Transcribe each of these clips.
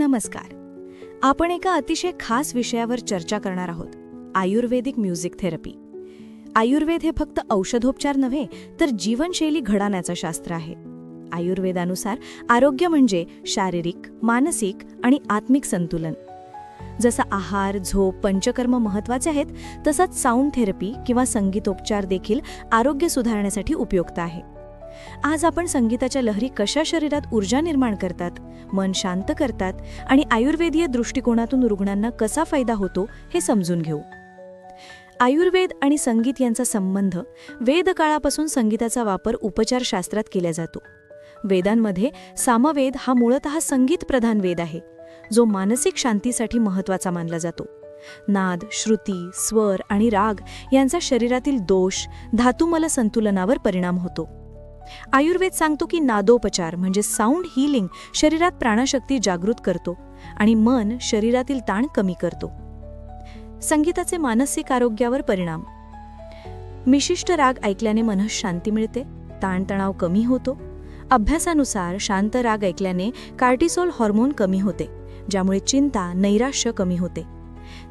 नमस्कार. आपण एका अतिशय खास विषयावर चर्चा करणार आहोत आयुर्वेदिक म्युझिक थेरपी. आयुर्वेद हे फक्त औषधोपचार नव्हे तर जीवनशैली घडाण्याचं शास्त्र आहे. आयुर्वेदानुसार आरोग्य म्हणजे शारीरिक मानसिक आणि आत्मिक संतुलन. जसं आहार झोप पंचकर्म महत्त्वाचे आहेत तसंच साऊंड थेरपी किंवा संगीतोपचार देखील आरोग्य सुधारण्यासाठी उपयुक्त आहे. आज आपण संगीताच्या लहरी कशा शरीरात ऊर्जा निर्माण करतात मन शांत करतात आणि आयुर्वेदीय दृष्टिकोनातून रुग्णांना कसा फायदा होतो हे समजून घेऊ. आयुर्वेद आणि संगीत यांचा संबंध वेदकाळापासून संगीताचा वापर उपचारशास्त्रात केला जातो. वेदांमध्ये सामवेद हा मूळतः संगीत प्रधान वेद आहे जो मानसिक शांतीसाठी महत्त्वाचा मानला जातो. नाद श्रुती स्वर आणि राग यांचा शरीरातील दोष धातुमल संतुलनावर परिणाम होतो. आयुर्वेद सांगतो की नादोपचार म्हणजे साऊंड हिलिंग शरीरात प्राणशक्ती जागृत करतो आणि मन शरीरातील ताण कमी करतो. संगीताचे मानसिक आरोग्यावर परिणाम. विशिष्ट राग ऐकल्याने मनस शांती मिळते ताणतणाव कमी होतो. अभ्यासानुसार शांत राग ऐकल्याने कार्टिसोल हॉर्मोन कमी होते ज्यामुळे चिंता नैराश्य कमी होते.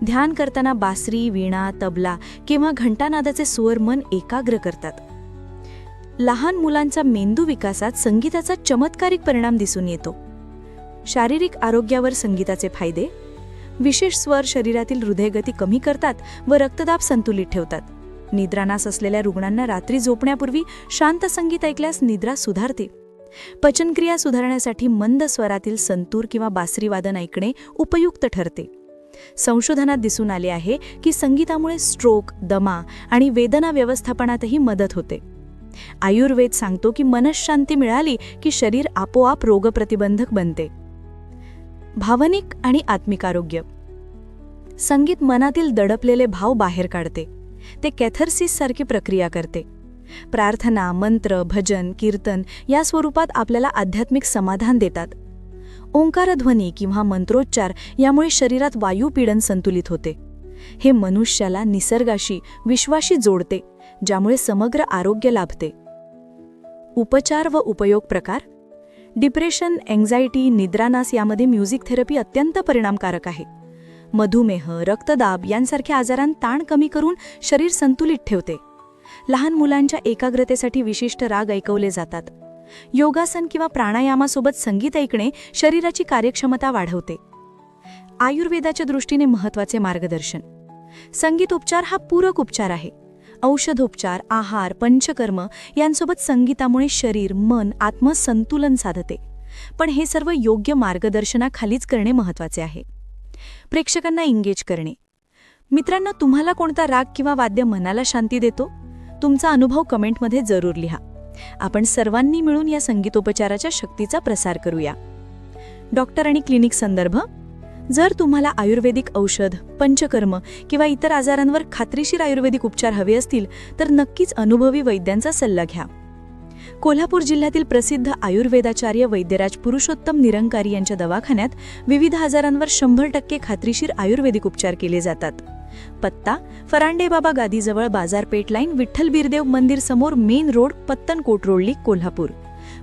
ध्यान करताना बासरी वीणा तबला किंवा घंटानादाचे स्वर मन एकाग्र करतात. लहान मुलांचा मेंदू विकासात संगीताचा चमत्कारिक परिणाम दिसून येतो. शारीरिक आरोग्यावर संगीताचे फायदे विशेष स्वर शरीरातील हृदयगती कमी करतात व रक्तदाब संतुलित ठेवतात. निद्रानास असलेल्या रुग्णांना रात्री झोपण्यापूर्वी शांत संगीत ऐकल्यास निद्रा सुधारते. पचनक्रिया सुधारण्यासाठी मंद स्वरातील संतूर किंवा बासरीवादन ऐकणे उपयुक्त ठरते. संशोधनात दिसून आले आहे की संगीतामुळे स्ट्रोक दमा आणि वेदना व्यवस्थापनातही मदत होते. आयुर्वेद सांगतो की मनशांती मिळाली की शरीर आपोआप रोगप्रतिबंधक बनते. भावनिक आणि आत्मिक आरोग्य. संगीत मनातील दडपलेले भाव बाहेर काढते. ते कॅथर्सिस सारखी प्रक्रिया करते. प्रार्थना मंत्र भजन कीर्तन या स्वरूपात आपल्याला आध्यात्मिक समाधान देतात. ओंकारध्वनी किंवा मंत्रोच्चार यामुळे शरीरात वायुपीडन संतुलित होते. हे मनुष्याला निसर्गाशी विश्वाशी जोडते. ज्यामुळे समग्र आरोग्य लाभते. उपचार व उपयोग प्रकार? डिप्रेशन एन्झायटी निद्रानास यामध्ये म्युझिक थेरपी अत्यंत परिणामकारक आहे. मधुमेह रक्तदाब यांसारख्या आजारांत ताण कमी करून शरीर संतुलित ठेवते. लहान मुलांच्या एकाग्रतेसाठी विशिष्ट राग ऐकवले जातात. योगासन किंवा प्राणायामासोबत संगीत ऐकणे शरीराची कार्यक्षमता वाढवते. आयुर्वेदाच्या दृष्टीने महत्त्वाचे मार्गदर्शन. संगीत उपचार हा पूरक उपचार आहे. औषधोपचार आहार पंचकर्म यांसोबत संगीतामुळे शरीर मन आत्मसंतुलन साधते. पण हे सर्व योग्य मार्गदर्शनाखालीच करणे महत्त्वाचे आहे. प्रेक्षकांना एंगेज करणे. मित्रांनो तुम्हाला कोणता राग किंवा वाद्य मनाला शांती देतो? तुमचा अनुभव कमेंटमध्ये जरूर लिहा. आपण सर्वांनी मिळून या संगीतोपचाराच्या शक्तीचा प्रसार करूया. डॉक्टर आणि क्लिनिक संदर्भ जर तुम्हाला आयुर्वेदिक औषध पंचकर्म किंवा इतर आजारांवर खात्रीशीर आयुर्वेदिक उपचार हवे असतील तर नक्कीच अनुभवी वैद्यांचा सल्ला घ्या. कोल्हापूर जिल्ह्यातील प्रसिद्ध आयुर्वेदाचार्य वैद्यराज पुरुषोत्तम निरंकारी यांच्या दवाखान्यात विविध आजारांवर शंभर टक्के खात्रीशीर आयुर्वेदिक उपचार केले जातात. पत्ता फरांडेबाबा गादीजवळ बाजारपेठ लाईन विठ्ठल बिरदेव मंदिर समोर मेन रोड पत्तन रोडली कोल्हापूर.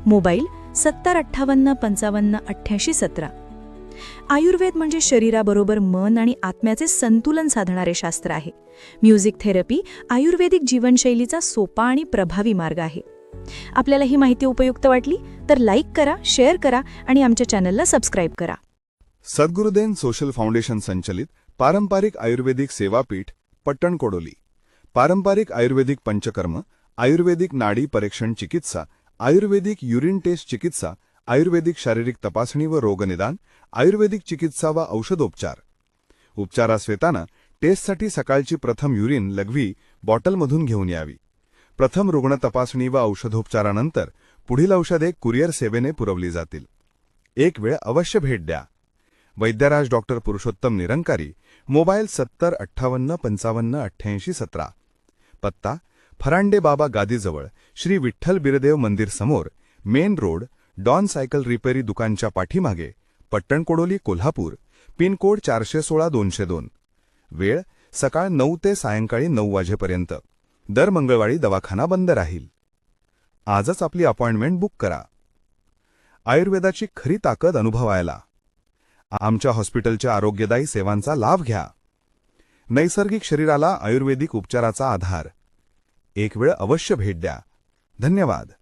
मोबाईल सत्तर अठ्ठावन्न पंचावन्न अठ्ठ्याऐंशी सतरा. आयुर्वेद म्हणजे शरीराबरोबर मन आणि आत्म्याचे संतुलन साधणारे शास्त्र आहे. म्युझिक थेरपी आयुर्वेदिक जीवनशैलीचा सोपा आणि प्रभावी मार्ग आहे. आपल्याला ही माहिती उपयुक्त वाटली तर लाईक करा शेअर करा आणि आमच्या चॅनलला सबस्क्राईब करा. सद्गुरुदेन सोशल फाउंडेशन संचलित पारंपरिक आयुर्वेदिक सेवापीठ पट्टण कोडोली. पारंपरिक आयुर्वेदिक पंचकर्म आयुर्वेदिक नाडी परीक्षण चिकित्सा आयुर्वेदिक युरिन टेस्ट चिकित्सा आयुर्वेदिक शारीरिक तपासणी व रोगनिदान आयुर्वेदिक चिकित्सा व औषधोपचार. उपचारास येताना टेस्टसाठी सकाळची प्रथम युरिन लघवी बॉटलमधून घेऊन यावी. प्रथम रुग्ण तपासणी व औषधोपचारानंतर पुढील औषधे कुरिअर सेवेने पुरवली जातील. एक वेळ अवश्य भेट द्या. वैद्यराज डॉक्टर पुरुषोत्तम निरंकारी मोबाईल सत्तर अठ्ठावन्न पंचावन्न अठ्ठ्याऐंशी सतरा. पत्ता फरांडे बाबा गादीजवळ श्री विठ्ठल बिरदेव मंदिर समोर main road Don cycle repair दुकानच्या पाठीमागे पट्टणकोडोली कोल्हापूर पिनकोड चारशे सोळा दोनशे दोन. वेळ सकाळ नऊ ते सायंकाळी नऊ वाजेपर्यंत. दर मंगळवारी दवाखाना बंद राहील. आजच आपली अपॉइंटमेंट बुक करा. आयुर्वेदाची खरी ताकद अनुभवायला. आमच्या हॉस्पिटलच्या आरोग्यदायी सेवांचा लाभ घ्या. नैसर्गिक शरीराला आयुर्वेदिक उपचाराचा आधार. एक वेळ अवश्य भेट द्या. धन्यवाद.